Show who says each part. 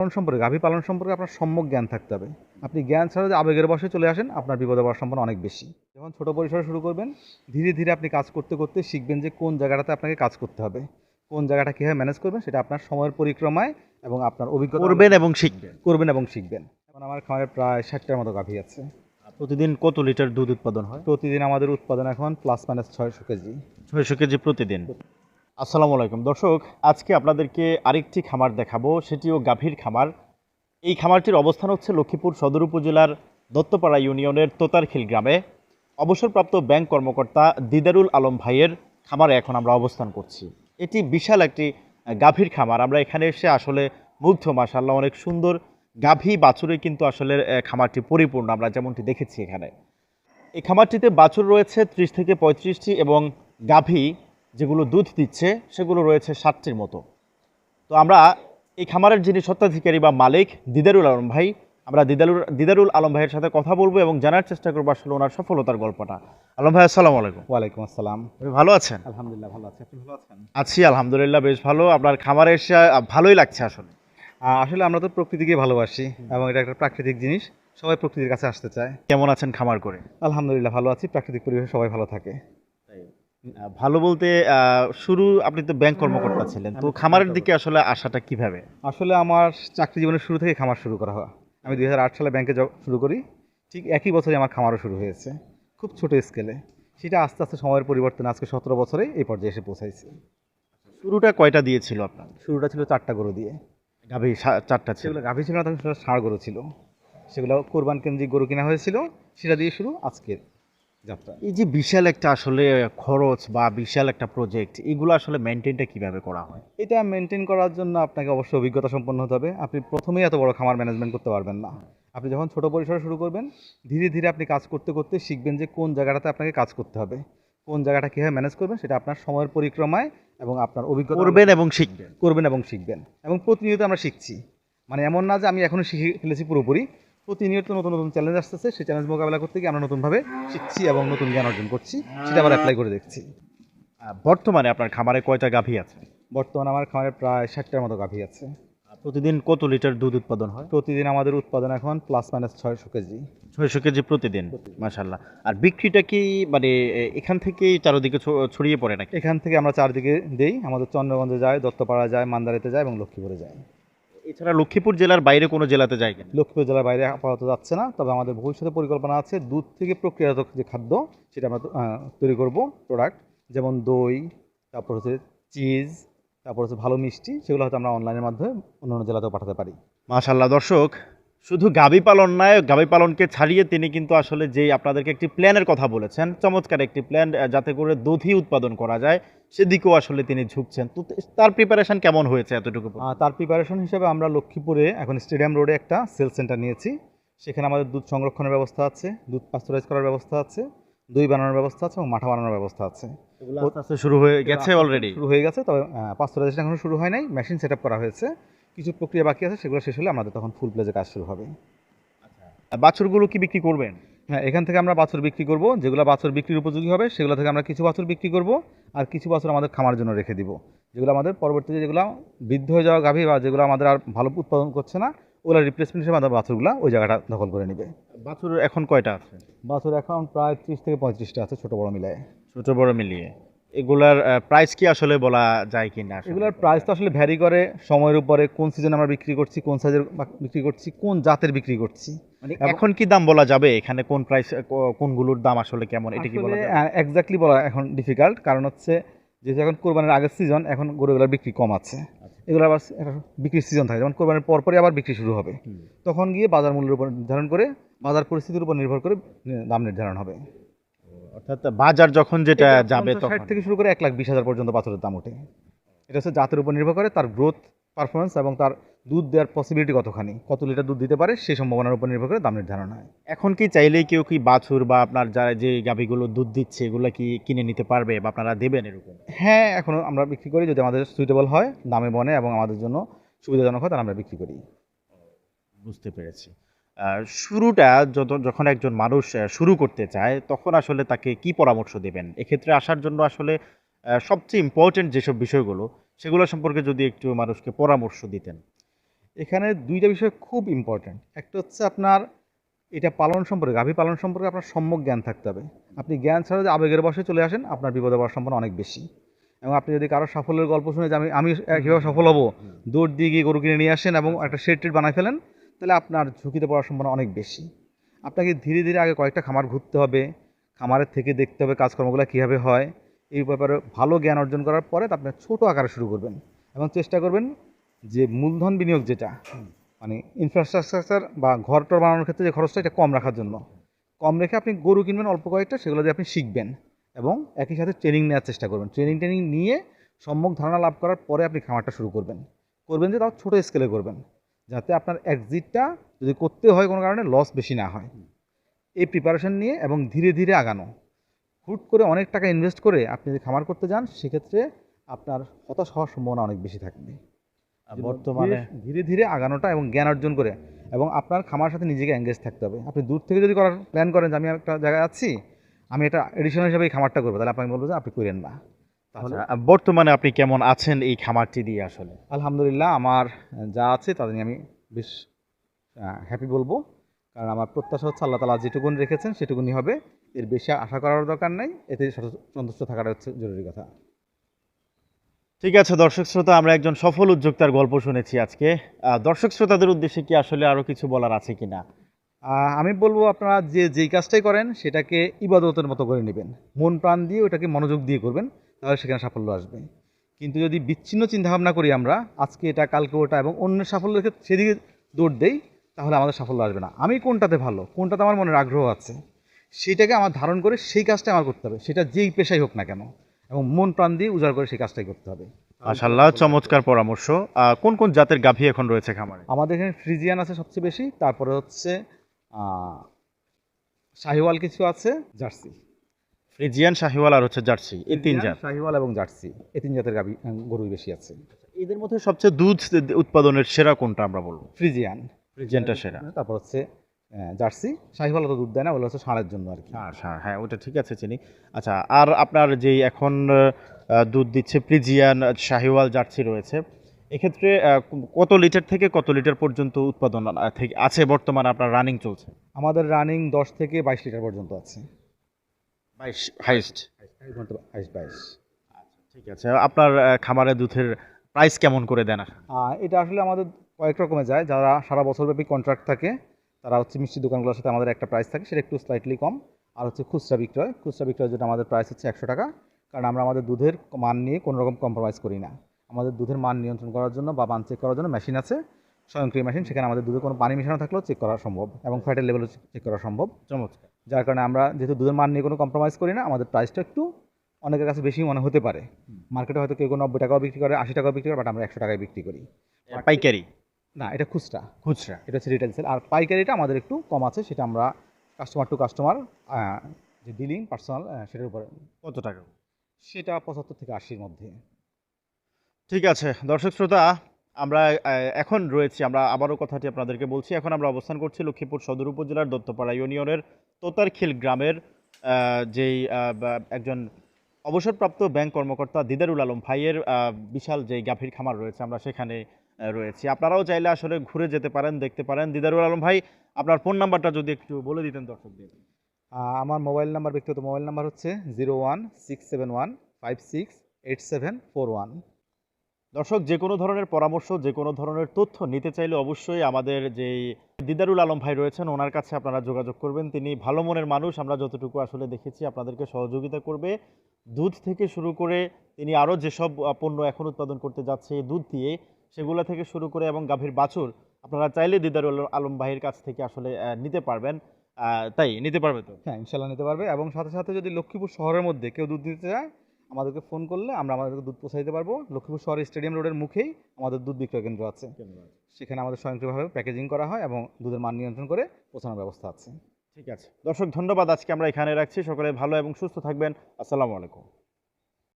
Speaker 1: পালন সম্পর্কে গাভী পালন সম্পর্কে আপনার সম্যক জ্ঞান থাকতে হবে। আপনি জ্ঞান ছাড়া যদি আবেগের বসে চলে আসেন আপনার বিপদে পড়ার সম্ভাবনা অনেক বেশি। যখন ছোট পরিসরে শুরু করবেন ধীরে ধীরে আপনি কাজ করতে করতে শিখবেন যে কোন জায়গাটাতে আপনাকে কাজ করতে হবে। কোন জায়গাটা কীভাবে ম্যানেজ করবেন সেটা আপনার সময়ের পরিক্রমায় এবং আপনার অভিজ্ঞতা
Speaker 2: করবেন এবং শিখবেন।
Speaker 1: করবেন। এবং শিখবেন। এখন আমার খামারে প্রায় ষাটটার মতো গাভী আছে।
Speaker 2: প্রতিদিন কত লিটার দুধ উৎপাদন হয়?
Speaker 1: প্রতিদিন আমাদের উৎপাদন এখন প্লাস মাইনাস ছয়শো কেজি।
Speaker 2: ছয়শো কেজি প্রতিদিন? আসসালামু আলাইকুম। দর্শক, আজকে আপনাদেরকে আরেকটি খামার দেখাবো, সেটিও গাভীর খামার। এই খামারটির অবস্থান হচ্ছে লক্ষ্মীপুর সদর উপজেলার দত্তপাড়া ইউনিয়নের তোতারখিল গ্রামে। অবসরপ্রাপ্ত ব্যাংক কর্মকর্তা দিদারুল আলম ভাইয়ের খামারে এখন আমরা অবস্থান করছি। এটি বিশাল একটি গাভীর খামার। আমরা এখানে এসে আসলে মুগ্ধ মাসাল্লাহ অনেক সুন্দর গাভী বাছুরে কিন্তু আসলে খামারটি পরিপূর্ণ। আমরা যেমনটি দেখেছি এখানে। এই খামারটিতে বাছুর রয়েছে ত্রিশ থেকে পঁয়ত্রিশটি এবং গাভী যেগুলো দুধ দিচ্ছে সেগুলো রয়েছে ষাটটির মতো। তো আমরা এই খামারের যিনি সত্ত্বাধিকারী বা মালিক দিদারুল আলম ভাই আমরা দিদারুল দিদারুল আলম ভাইয়ের সাথে কথা বলব এবং জানার চেষ্টা করব আসলে ওনার সফলতার গল্পটা। আলম ভাই আসসালামু আলাইকুম।
Speaker 1: ওয়ালাইকুম আসসালাম।
Speaker 2: ভালো আছেন?
Speaker 1: আলহামদুলিল্লাহ ভালো আছি। আপনি ভালো আছেন?
Speaker 2: আছি আলহামদুলিল্লাহ বেশ ভালো। আপনার খামারে এসে ভালোই লাগছে আসলে।
Speaker 1: আসলে আমরা তো প্রকৃতিকে ভালোবাসি এবং এটা একটা প্রাকৃতিক জিনিস। সবাই প্রকৃতির কাছে আসতে চায়।
Speaker 2: কেমন আছেন খামার করে?
Speaker 1: আলহামদুলিল্লাহ ভালো আছি। প্রাকৃতিক পরিবেশে সবাই ভালো থাকে।
Speaker 2: ভালো বলতে শুরু আপনি তো ব্যাংক কর্মকর্তা ছিলেন তো খামারের দিকে আসলে আসাটা কীভাবে?
Speaker 1: আসলে আমার চাকরি জীবনের শুরু থেকে খামার শুরু করা হয়। আমি দুই হাজার আট সালে ব্যাংকে জব শুরু করি। ঠিক একই বছরে আমার খামারও শুরু হয়েছে। খুব ছোট স্কেলে সেটা আস্তে আস্তে সময়ের পরিবর্তন আজকে সতেরো বছরে এই পর্যায়ে এসে পৌঁছাইছে।
Speaker 2: শুরুটা কয়টা দিয়েছিল আপনার?
Speaker 1: শুরুটা ছিল চারটা গরু দিয়ে।
Speaker 2: গাভী চারটা ছিল।
Speaker 1: সেগুলো গাভী ছিল না তখন সেগুলো ষাঁড় গরু ছিল। সেগুলো কোরবান কেন্দ্রিক গরু কেনা হয়েছিল সেটা দিয়ে শুরু আজকের। যাত্রা।
Speaker 2: এই যে বিশাল একটা আসলে খরচ বা বিশাল একটা প্রজেক্ট এগুলো আসলে মেনটেনটা কীভাবে করা হয়?
Speaker 1: এটা মেনটেন করার জন্য আপনাকে অবশ্যই অভিজ্ঞতা সম্পন্ন হতে হবে। আপনি প্রথমেই এত বড় খামার ম্যানেজমেন্ট করতে পারবেন না। আপনি যখন ছোট পরিসরে শুরু করবেন ধীরে ধীরে আপনি কাজ করতে করতে শিখবেন যে কোন জায়গাটাতে আপনাকে কাজ করতে হবে। কোন জায়গাটা কীভাবে ম্যানেজ করবেন সেটা আপনার সময়ের পরিক্রমায় এবং আপনার অভিজ্ঞতা
Speaker 2: করবেন এবং শিখবেন।
Speaker 1: করবেন এবং শিখবেন। এবং প্রতিনিয়ত আমরা শিখছি। মানে এমন না যে আমি এখনও শিখে ফেলেছি পুরোপুরি। প্রতিনিয়ত নতুন নতুন চ্যালেঞ্জ আসতেছে। সেই চ্যালেঞ্জ মোকাবেলা করতে গিয়ে আমরা নতুনভাবে শিখছি এবং নতুন জ্ঞান অর্জন করছি। সেটা আবার অ্যাপ্লাই করে দেখছি।
Speaker 2: বর্তমানে আপনার খামারে কয়টা গাভী আছে?
Speaker 1: বর্তমানে আমার খামারে প্রায় ষাটটার মতো গাভী আছে।
Speaker 2: প্রতিদিন কত লিটার দুধ উৎপাদন হয়?
Speaker 1: প্রতিদিন আমাদের উৎপাদন এখন প্লাস মাইনাস ছয়শো কেজি।
Speaker 2: ছয়শো কেজি প্রতিদিন মাসাল্লাহ আর বিক্রিটা কি মানে এখান থেকেই চারদিকে ছড়িয়ে পড়ে নাকি?
Speaker 1: এখান থেকে আমরা চারদিকে দেই। আমাদের চন্দ্রগঞ্জে যায় দত্তপাড়া যায় মান্দারিতে যায় এবং লক্ষ্মীপুরে যায়।
Speaker 2: এছাড়া লক্ষ্মীপুর জেলার বাইরে কোনো জেলাতে যায় কিনা
Speaker 1: লক্ষ্মীপুর জেলার বাইরে আপাতত যাচ্ছে না তবে আমাদের ভবিষ্যতে পরিকল্পনা আছে দুধ থেকে প্রক্রিয়াজাত যে খাদ্য সেটা আমরা তৈরি করব প্রোডাক্ট যেমন দই তারপর হচ্ছে চিজ তারপর হচ্ছে ভালো মিষ্টি সেগুলো হয়তো আমরা অনলাইনের মাধ্যমে অন্য জেলাতেও পাঠাতে পারি।
Speaker 2: মাশাল্লাহ দর্শক শুধু গাভী পালন নয় গাভী পালনকে ছাড়িয়ে তিনি কিন্তু আসলে যেই আপনাদেরকে একটি প্ল্যানের কথা বলেছেন চমৎকার একটি প্ল্যান যাতে করে দধি উৎপাদন করা যায় সেদিকেও আসলে তিনি ঝুঁকছেন। তো তার প্রিপারেশন কেমন হয়েছে এতটুকু
Speaker 1: তার প্রিপারেশন হিসেবে আমরা লক্ষ্মীপুরে এখন স্টেডিয়াম রোডে একটা সেল সেন্টার নিয়েছি। সেখানে আমাদের দুধ সংরক্ষণের ব্যবস্থা আছে দুধ পাস্তুরাইজ করার ব্যবস্থা আছে দই বানানোর ব্যবস্থা আছে এবং মাঠা বানানোর ব্যবস্থা আছে।
Speaker 2: শুরু হয়ে গেছে অলরেডি
Speaker 1: শুরু হয়ে গেছে তবে পাস্তুরাইজেশন এখনও শুরু হয় নাই মেশিন সেট করা হয়েছে। কিছু প্রক্রিয়া বাকি আছে সেগুলো শেষ হলে আমাদের তখন ফুল প্লেজে কাজ শুরু হবে।
Speaker 2: বাছুরগুলো কি বিক্রি করবেন?
Speaker 1: হ্যাঁ এখান থেকে আমরা বাছুর বিক্রি করব যেগুলো বাছুর বিক্রির উপযোগী হবে সেগুলো থেকে আমরা কিছু বাছুর বিক্রি করব আর কিছু বাছুর আমাদের খামার জন্য রেখে দিব। যেগুলো আমাদের পরবর্তীতে যেগুলো বৃদ্ধ হয়ে যাওয়া গাভী বা যেগুলো আমাদের আর ভালো উৎপাদন করছে না ওগুলো রিপ্লেসমেন্ট হিসেবে আমাদের বাছুরগুলো ওই জায়গাটা দখল করে নেবে।
Speaker 2: বাছুর এখন কয়টা আছে?
Speaker 1: বাছুর এখন প্রায় ত্রিশ থেকে পঁয়ত্রিশটা আছে ছোটো বড় মিলায়।
Speaker 2: ছোটো বড় মিলিয়ে। এগুলার প্রাইস কি আসলে বলা যায় কি না?
Speaker 1: এগুলোর প্রাইস তো আসলে ভ্যারি করে সময়ের উপরে কোন সিজনে আমরা বিক্রি করছি কোন সাইজের বিক্রি করছি কোন জাতের বিক্রি করছি।
Speaker 2: মানে এখন কি দাম বলা যাবে? এখানে কোন প্রাইস কোনগুলোর দাম আসলে কেমন? এটা কি বলা
Speaker 1: এক্স্যাক্টলি বলা এখন ডিফিকাল্ট কারণ হচ্ছে যেহেতু এখন কোরবানির আগের সিজন এখন গরুগুলোর বিক্রি কম আছে। এগুলো আবার বিক্রির সিজন থাকে যেমন কোরবানির পরপরই আবার বিক্রি শুরু হবে। তখন গিয়ে বাজার মূল্যের উপর নির্ধারণ করে বাজার পরিস্থিতির উপর নির্ভর করে দাম নির্ধারণ হবে।
Speaker 2: অর্থাৎ বাজার যখন যেটা যাবে তখন
Speaker 1: ষাট থেকে শুরু করে এক লাখ বিশ হাজার পর্যন্ত বাছুরের দাম ওঠে। এটা হচ্ছে জাতের উপর নির্ভর করে তার গ্রোথ পারফরমেন্স এবং তার দুধ দেওয়ার পসিবিলিটি কতখানি কত লিটার দুধ দিতে পারে সেই সম্ভাবনার উপর নির্ভর করে দাম নির্ধারণ হয়।
Speaker 2: এখন কি চাইলেই কেউ কি বাছুর বা আপনার যারা যে গাভীগুলো দুধ দিচ্ছে এগুলো কি কিনে নিতে পারবে বা আপনারা দেবেন এরকম
Speaker 1: হ্যাঁ এখনও আমরা বিক্রি করি যদি আমাদের সুইটেবল হয় দামে বনে এবং আমাদের জন্য সুবিধাজনক হয় তাহলে আমরা বিক্রি করি।
Speaker 2: বুঝতে পেরেছি। শুরুটা যত যখন একজন মানুষ শুরু করতে চায়, তখন আসলে তাকে কি পরামর্শ দেবেন? এক্ষেত্রে আসার জন্য আসলে সবচেয়ে ইম্পর্টেন্ট যেসব বিষয়গুলো, সেগুলো সম্পর্কে যদি একটু মানুষকে পরামর্শ দিতেন।
Speaker 1: এখানে দুইটা বিষয় খুব ইম্পর্ট্যান্ট একটা হচ্ছে আপনার, এটা পালন সম্পর্কে, গাভী পালন সম্পর্কে আপনার সম্যক জ্ঞান থাকতে হবে। আপনি জ্ঞান ছাড়া যদি আবেগের বসে চলে আসেন, আপনার বিপদে পড়ার সম্ভাবনা অনেক বেশি। এবং আপনি যদি কারও সাফল্যের গল্প শুনে যে আমি আমি কীভাবে সফল হব? দৌড় দিয়ে গিয়ে গরু কিনে নিয়ে আসেন এবং একটা শেড টেড বানায় ফেলেন তাহলে আপনার ঝুঁকিতে পড়ার সম্ভাবনা অনেক বেশি। আপনাকে ধীরে ধীরে আগে কয়েকটা খামার ঘুরতে হবে, খামারের থেকে দেখতে হবে কাজকর্মগুলো কীভাবে হয়। এই ব্যাপারে ভালো জ্ঞান অর্জন করার পরে আপনি ছোটো আকারে শুরু করবেন এবং চেষ্টা করবেন যে মূলধন বিনিয়োগ যেটা মানে ইনফ্রাস্ট্রাকচার বা ঘর টর বানানোর ক্ষেত্রে যে খরচটা, এটা কম রাখার জন্য। কম রেখে আপনি গরু কিনবেন, অল্প কয়েকটা, সেগুলো দিয়ে আপনি শিখবেন এবং একই সাথে ট্রেনিং নেওয়ার চেষ্টা করবেন। ট্রেনিং ট্রেনিং নিয়ে সম্যক ধারণা লাভ করার পরে আপনি খামারটা শুরু করবেন। করবেন যে তাও ছোটো স্কেলে করবেন। যাতে আপনার এক্সিটটা যদি করতে হয় কোনো কারণে লস বেশি না হয়। এই প্রিপারেশন নিয়ে এবং ধীরে ধীরে আগানো। হুট করে অনেক টাকা ইনভেস্ট করে আপনি যদি খামার করতে যান সেক্ষেত্রে আপনার হতাশ হওয়ার সম্ভাবনা অনেক বেশি থাকবে।
Speaker 2: বর্তমানে
Speaker 1: ধীরে- ধীরে আগানোটা এবং জ্ঞান অর্জন করে এবং আপনার খামার সাথে নিজেকে এঙ্গেজ থাকতে হবে। আপনি দূর থেকে যদি করার প্ল্যান করেন যে আমি একটা জায়গায় আছি আমি এটা এডিশনাল হিসাবে এই খামারটা করব তাহলে আপনাকে বলব যে আপনি করেন না। তাহলে?
Speaker 2: আচ্ছা, বর্তমানে আপনি কেমন আছেন এই খামারটি দিয়ে আসলে?
Speaker 1: আলহামদুলিল্লাহ আমার যা আছে তাদের আমি বেশ হ্যাপি বলব। কারণ আমার প্রত্যাশা হচ্ছে আল্লাহ তালা যেটুকুন রেখেছেন সেটুকুনি হবে। এর বেশি আশা করার দরকার নেই। এতে সন্তুষ্ট থাকাটা হচ্ছে জরুরি কথা।
Speaker 2: ঠিক আছে দর্শক শ্রোতা আমরা একজন সফল উদ্যোক্তার গল্প শুনেছি আজকে। দর্শক শ্রোতাদের উদ্দেশ্যে কি আসলে আরও কিছু বলার আছে কিনা?
Speaker 1: আহ, আমি বলব আপনারা যে যেই কাজটাই করেন সেটাকে ইবাদতের মতো করে নেবেন। মন প্রাণ দিয়ে ওটাকে মনোযোগ দিয়ে করবেন তাহলে সেখানে সাফল্য আসবে। কিন্তু যদি বিচ্ছিন্ন চিন্তাভাবনা করি আমরা আজকে এটা কালকে ওটা এবং অন্য সাফল্যের ক্ষেত্রে সেদিকে দৌড় দেই তাহলে আমাদের সাফল্য আসবে না। আমি কোনটাতে ভালো কোনটাতে আমার মনের আগ্রহ আছে সেটাকে আমার ধারণ করে সেই কাজটা আমার করতে হবে। সেটা যেই পেশাই হোক না কেন এবং মন প্রাণ দিয়ে উজাড় করে সেই কাজটাই করতে হবে।
Speaker 2: মাশাল্লাহ চমৎকার পরামর্শ। কোন কোন জাতের গাভী এখন রয়েছে খামারে?
Speaker 1: আমাদের এখানে ফ্রিজিয়ান আছে সবচেয়ে বেশি তারপরে হচ্ছে শাহিওয়াল কিছু আছে? জার্সি।
Speaker 2: ফ্রিজিয়ান শাহিওয়াল আর হচ্ছে জার্সি এই তিন জাত।
Speaker 1: শাহিওয়াল এবং জার্সি এই তিন জাতের গাবি গরুই বেশি আছে।
Speaker 2: এদের মধ্যে সবচেয়ে দুধ উৎপাদনের সেরা কোনটা আমরা বলব?
Speaker 1: ফ্রিজিয়ান।
Speaker 2: ফ্রিজিয়ানটা সেরা।
Speaker 1: তারপর হচ্ছে জার্সি। শাহিওয়াল তো দুধ দেয় না ওগুলো হচ্ছে ষাঁড়ের জন্য আর কি।
Speaker 2: হ্যাঁ হ্যাঁ হ্যাঁ ওটা ঠিক আছে চিনি। আচ্ছা আর আপনার যেই এখন দুধ দিচ্ছে প্রিজিয়ান শাহিওয়াল জার্সি রয়েছে এক্ষেত্রে কত লিটার থেকে কত লিটার পর্যন্ত উৎপাদন থেকে আছে বর্তমানে আপনার রানিং চলছে?
Speaker 1: আমাদের রানিং দশ থেকে বাইশ লিটার পর্যন্ত আছে।
Speaker 2: বাইশ হাইস্ট
Speaker 1: বাইশ
Speaker 2: ঠিক আছে। আপনার খামারে দুধের প্রাইস কেমন করে দেন
Speaker 1: এটা আসলে আমাদের কয়েক রকমে যায়। যারা সারা বছরব্যাপী কন্ট্রাক্ট থাকে তারা হচ্ছে মিষ্টি দোকানগুলোর সাথে আমাদের একটা প্রাইস থাকে সেটা একটু স্লাইটলি কম। আর হচ্ছে খুচরা বিক্রয়। খুচরা বিক্রয় যেটা আমাদের প্রাইস হচ্ছে একশো টাকা। কারণ আমরা আমাদের দুধের মান নিয়ে কোনো রকম কম্প্রোমাইজ করি না। আমাদের দুধের মান নিয়ন্ত্রণ করার জন্য বা মান চেক করার জন্য মেশিন আছে স্বয়ংক্রিয় মেশিন সেখানে আমাদের দুধে কোনো পানি মেশানো থাকলেও চেক করা সম্ভব এবং ফ্যাটের লেভেলও চেক করা সম্ভব।
Speaker 2: চমৎকার।
Speaker 1: যার কারণে আমরা যেহেতু দুধের মান নিয়ে কোনো কম্প্রোমাইজ করি না আমাদের প্রাইসটা একটু অনেকের কাছে বেশি মনে হতে পারে। মার্কেটে হয়তো কেউ কেউ নব্বই টাকাও বিক্রি করে আশি টাকাও বিক্রি করে বাট আমরা একশো টাকায় বিক্রি করি।
Speaker 2: পাইকারি?
Speaker 1: না এটা খুচরা।
Speaker 2: খুচরা।
Speaker 1: এটা হচ্ছে রিটেল সেল আর পাইকারিটা আমাদের একটু কম আছে সেটা আমরা কাস্টমার টু কাস্টমার যে ডিলিং পার্সোনাল সেটার উপরে।
Speaker 2: কত টাকা?
Speaker 1: সেটা পঁচাত্তর থেকে আশির মধ্যে।
Speaker 2: ঠিক আছে, দর্শক শ্রোতা, আমরা এখন রয়েছি, আমরা আবারও কথাটি আপনাদেরকে বলছি। এখন আমরা অবস্থান করছি লক্ষ্মীপুর সদর উপজেলার দত্তপাড়া ইউনিয়নের তোতারখিল গ্রামের যেই একজন অবসরপ্রাপ্ত ব্যাংক কর্মকর্তা দিদারুল আলম ভাইয়ের বিশাল যেই গাভীর খামার রয়েছে, আমরা সেখানে রয়েছি। আপনারাও চাইলে আসলে ঘুরে যেতে পারেন, দেখতে পারেন। দিদারুল আলম ভাই, আপনার ফোন নাম্বারটা যদি একটু বলে দিতেন দর্শকদের।
Speaker 1: আমার মোবাইল নাম্বার, ব্যক্তিগত মোবাইল নাম্বার হচ্ছে zero one six seven one five six eight seven four one.
Speaker 2: দর্শক, যে কোনো ধরনের পরামর্শ, যে কোনো ধরনের তথ্য নিতে চাইলে অবশ্যই আমাদের যেই দিদারুল আলম ভাই রয়েছেন, ওনার কাছে আপনারা যোগাযোগ করবেন। তিনি ভালো মনের মানুষ, আমরা যতটুকু আসলে দেখেছি আপনাদেরকে সহযোগিতা করবে। দুধ থেকে শুরু করে তিনি আরও যেসব পণ্য এখন উৎপাদন করতে যাচ্ছে দুধ দিয়ে সেগুলো থেকে শুরু করে এবং গাভীর বাছুর, আপনারা চাইলে দিদারুল আলম ভাইয়ের কাছ থেকে আসলে নিতে পারবেন। তাই, নিতে পারবে তো?
Speaker 1: হ্যাঁ ইনশাল্লাহ নিতে পারবে এবং সাথে সাথে যদি লক্ষ্মীপুর শহরের মধ্যে কেউ দুধ দিতে চায় আমাদেরকে ফোন করলে আমরা আমাদেরকে দুধ পৌঁছে দিতে পারব। লক্ষ্মীপুর শহরের স্টেডিয়াম রোডের মুখেই আমাদের দুধ বিক্রয় কেন্দ্র আছে। সেখানে আমাদের স্বয়ংক্রিয়ভাবে প্যাকেজিং করা হয় এবং দুধের মান নিয়ন্ত্রণ করে পৌঁছানোর ব্যবস্থা আছে।
Speaker 2: ঠিক আছে। দর্শক ধন্যবাদ। আজকে আমরা এখানে রাখছি। সকলে ভালো এবং সুস্থ থাকবেন। আসসালামু আলাইকুম।